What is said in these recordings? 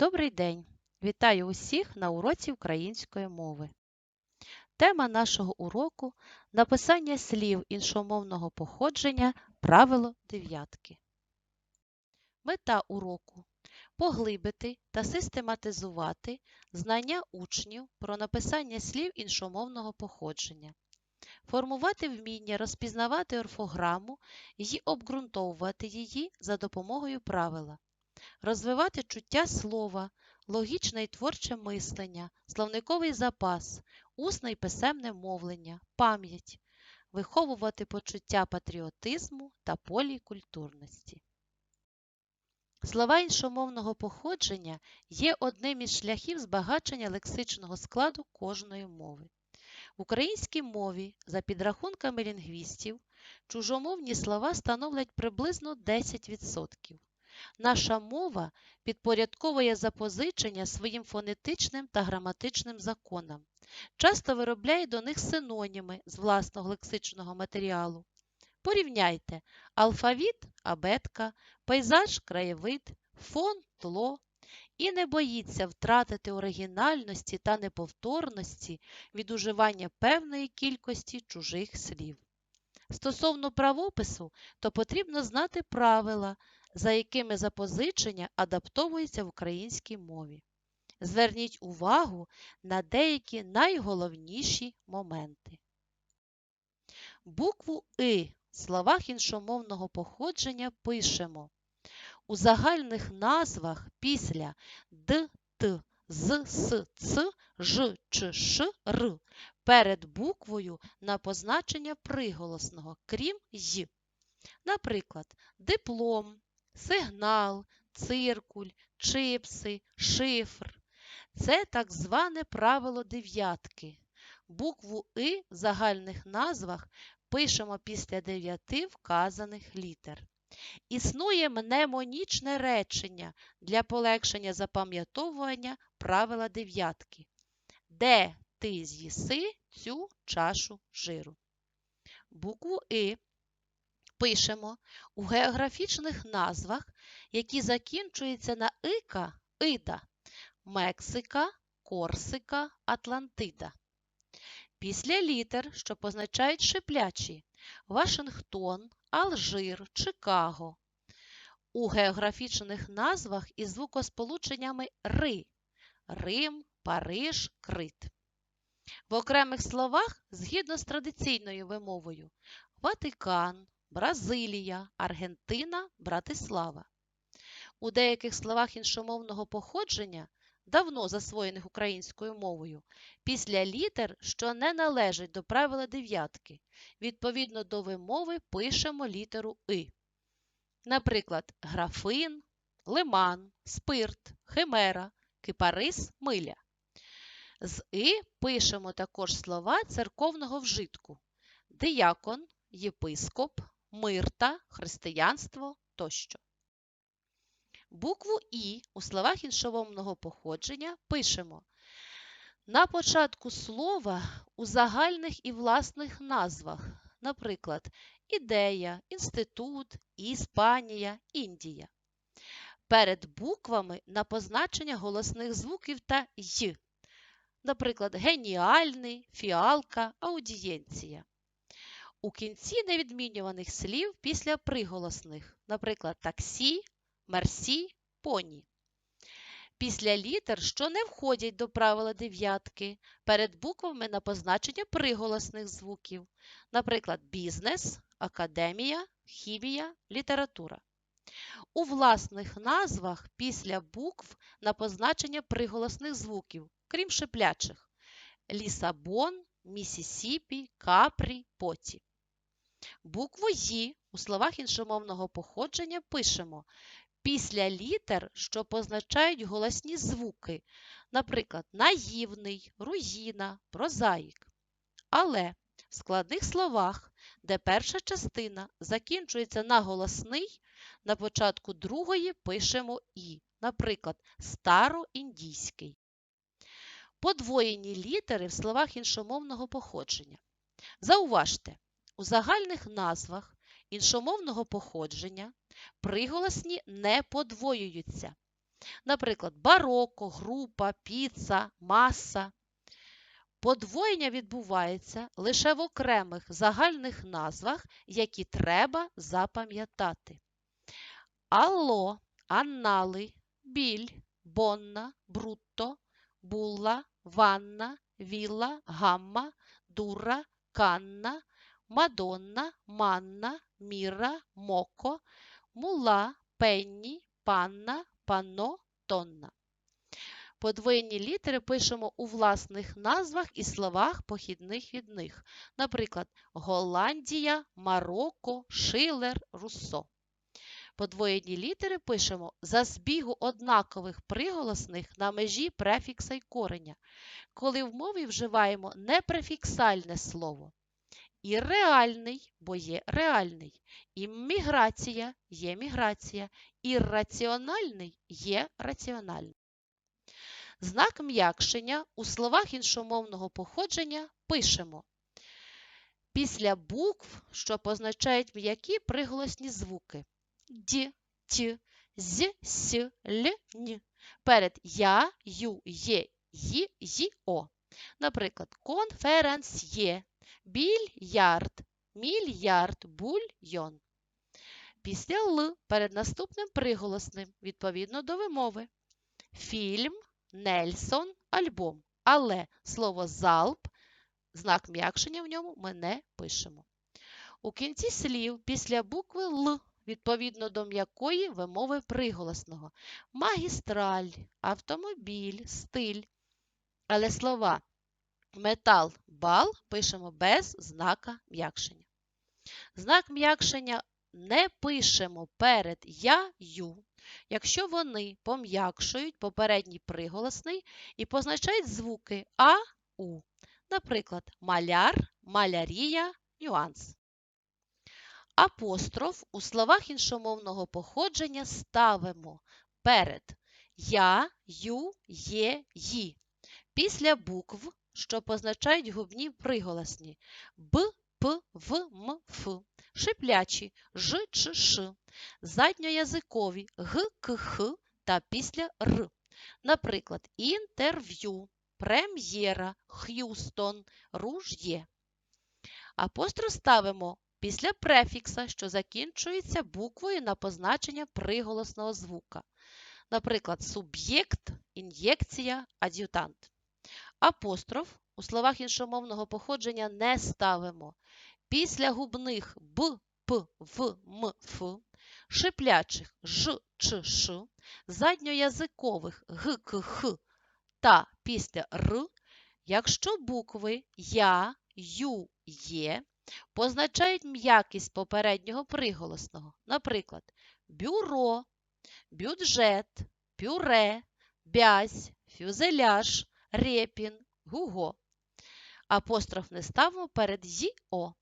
Добрий день! Вітаю усіх на уроці української мови. Тема нашого уроку написання слів іншомовного походження правило дев'ятки. Мета уроку поглибити та систематизувати знання учнів про написання слів іншомовного походження, формувати вміння розпізнавати орфограму і обґрунтовувати її за допомогою правила розвивати чуття слова, логічне і творче мислення, словниковий запас, усне і писемне мовлення, пам'ять, виховувати почуття патріотизму та полікультурності. Слова іншомовного походження є одним із шляхів збагачення лексичного складу кожної мови. В українській мові, за підрахунками лінгвістів, чужомовні слова становлять приблизно 10%. Наша мова підпорядковує запозичення своїм фонетичним та граматичним законам, часто виробляє до них синоніми з власного лексичного матеріалу. Порівняйте алфавіт абетка, пейзаж краєвид, фон тло і не боїться втратити оригінальності та неповторності від уживання певної кількості чужих слів. Стосовно правопису, то потрібно знати правила, за якими запозичення адаптовується в українській мові. Зверніть увагу на деякі найголовніші моменти. Букву И в словах іншомовного походження пишемо. У загальних назвах після Д, Т, З, С, Ц, Ж, Ч, Ш, Р перед буквою на позначення приголосного, крім Й. Наприклад, диплом, сигнал, циркуль, чипси, шифр. Це так зване правило дев'ятки. Букву И в загальних назвах пишемо після дев'яти вказаних літер. Існує мнемонічне речення для полегшення запам'ятовування правила дев'ятки. Де ти з'їси цю чашу жиру? Букву И пишемо у географічних назвах, які закінчуються на ика Ида, Мексика, Корсика, Атлантида. Після літер, що позначають шиплячі Вашингтон, Алжир, Чикаго. У географічних назвах із звукосполученнями ри Рим, Париж, Крит. В окремих словах, згідно з традиційною вимовою, Ватикан, Бразилія, Аргентина, Братислава. У деяких словах іншомовного походження, давно засвоєних українською мовою, після літер, що не належать до правила дев'ятки, відповідно до вимови пишемо літеру И. Наприклад, графин, лиман, спирт, химера, кипарис, миля. З И пишемо також слова церковного вжитку: диякон, єпископ, мирта, християнство тощо. Букву І у словах іншомовного походження пишемо на початку слова у загальних і власних назвах, наприклад, ідея, інститут, Іспанія, Індія. Перед буквами на позначення голосних звуків та й, наприклад, геніальний, фіалка, аудієнція. У кінці невідмінюваних слів після приголосних, наприклад, таксі, мерсі, поні. Після літер, що не входять до правила дев'ятки, перед буквами на позначення приголосних звуків, наприклад, бізнес, академія, хімія, література. У власних назвах після букв на позначення приголосних звуків, крім шиплячих Лісабон, Місісіпі, Капрі, Поті. Букву «Ї» у словах іншомовного походження пишемо після літер, що позначають голосні звуки, наприклад, наївний, руїна, прозаїк. Але в складних словах, де перша частина закінчується на голосний, на початку другої пишемо І, наприклад, староіндійський. Подвоєні літери в словах іншомовного походження. Зауважте, у загальних назвах іншомовного походження приголосні не подвоюються. Наприклад, бароко, група, піца, маса. Подвоєння відбувається лише в окремих загальних назвах, які треба запам'ятати. Алло, аннали, біль, бонна, брутто, булла, ванна, вілла, гамма, дура, канна, мадонна, манна, міра, моко, мула, пенні, панна, панно, тонна. Подвоєнні літери пишемо у власних назвах і словах похідних від них. Наприклад, Голландія, Марокко, Шилер, Руссо. Подвоєні літери пишемо за збігу однакових приголосних на межі префікса й кореня, коли в мові вживаємо непрефіксальне слово. І реальний, бо є реальний, і міграція є міграція, і раціональний є раціональний. Знак м'якшення у словах іншомовного походження пишемо після букв, що позначають м'які приголосні звуки д, т, з, с, л, н. Перед я, ю, є, ї, ї, о. Наприклад, конференсьє, більярд, мільярд, бульйон. Після Л перед наступним приголосним відповідно до вимови. Фільм, Нельсон, альбом. Але слово залп, знак м'якшення в ньому ми не пишемо. У кінці слів після букви Л відповідно до м'якої вимови приголосного. Магістраль, автомобіль, стиль. Але слова метал, бал пишемо без знака м'якшення. Знак м'якшення не пишемо перед я, ю, якщо вони пом'якшують попередній приголосний і позначають звуки А, У. Наприклад, маляр, малярія, нюанс. Апостроф у словах іншомовного походження ставимо перед я, ю, є, ї. Після букв, що позначають губні приголосні б, п, в, м, ф, шиплячі ж, ч, ш, задньоязикові г, к, х та після р. Наприклад, інтерв'ю, прем'єра, Х'юстон, руж'є. Апостроф ставимо після префікса, що закінчується буквою на позначення приголосного звука. Наприклад, суб'єкт, ін'єкція, ад'ютант. Апостроф у словах іншомовного походження не ставимо. Після губних б, п, в, м, ф, шиплячих ж, ч, ш, задньоязикових г, к, х та після р, якщо букви я, ю, є позначають м'якість попереднього приголосного. Наприклад, бюро, бюджет, пюре, бязь, фюзеляж, репін, гуго. Апостроф не ставимо перед «ї-о».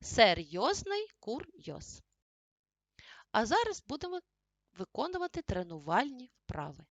Серйозний курйоз. А зараз будемо виконувати тренувальні вправи.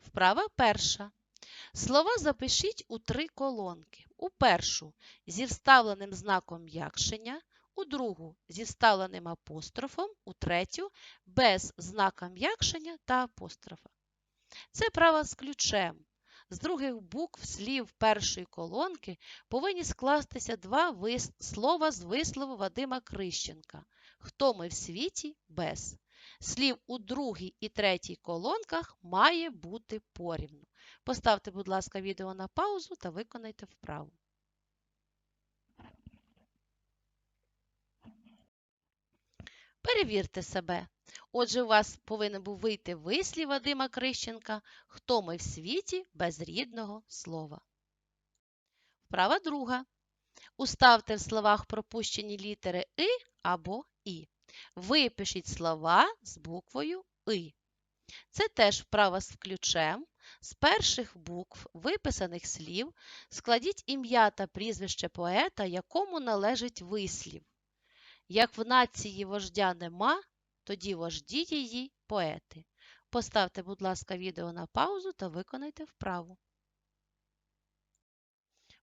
Вправа перша. Слова запишіть у три колонки. У першу зі вставленим знаком м'якшення, у другу зі вставленим апострофом, у третю без знака м'якшення та апострофа. Це право з ключем. З других букв слів першої колонки повинні скластися два слова з вислову Вадима Крищенка. Хто ми в світі без. Слів у другій і третій колонках має бути порівну. Поставте, будь ласка, відео на паузу та виконайте вправу. Перевірте себе. Отже, у вас повинен був вийти вислів Вадима Крищенка Хто ми в світі без рідного слова. Вправа друга. Уставте в словах пропущені літери И або І. Випишіть слова з буквою И. Це теж вправа з ключем. З перших букв виписаних слів складіть ім'я та прізвище поета, якому належить вислів. Як в нації вождя нема, тоді вожді її поети. Поставте, будь ласка, відео на паузу та виконайте вправу.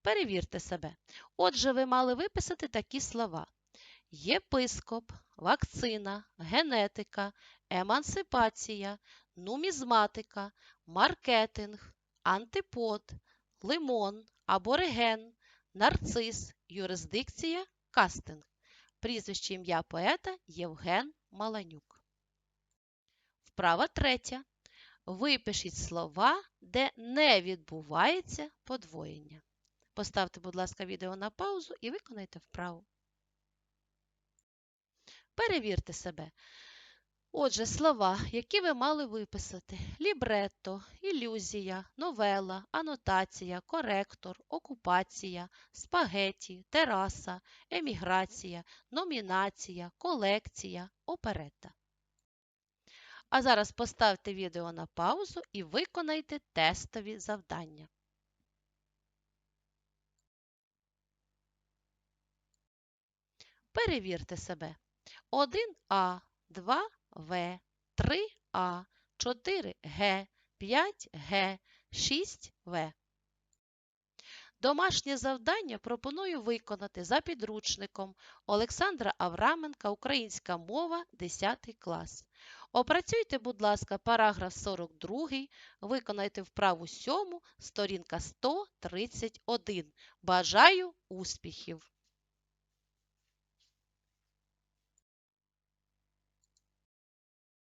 Перевірте себе. Отже, ви мали виписати такі слова: єпископ, вакцина, генетика, емансипація, нумізматика, маркетинг, антипод, лимон, абориген, нарцис, юрисдикція, кастинг. Прізвище ім'я поета Євген Маланюк. Вправа третя. Випишіть слова, де не відбувається подвоєння. Поставте, будь ласка, відео на паузу і виконайте вправу. Перевірте себе. Отже, слова, які ви мали виписати: лібретто, ілюзія, новела, анотація, коректор, окупація, спагеті, тераса, еміграція, номінація, колекція, оперета. А зараз поставте відео на паузу і виконайте тестові завдання. Перевірте себе. 1А, 2В, 3А, 4Г, 5Г, 6В. Домашнє завдання пропоную виконати за підручником Олександра Авраменка Українська мова 10 клас. Опрацюйте, будь ласка, параграф 42, виконайте вправу 7, сторінка 131. Бажаю успіхів!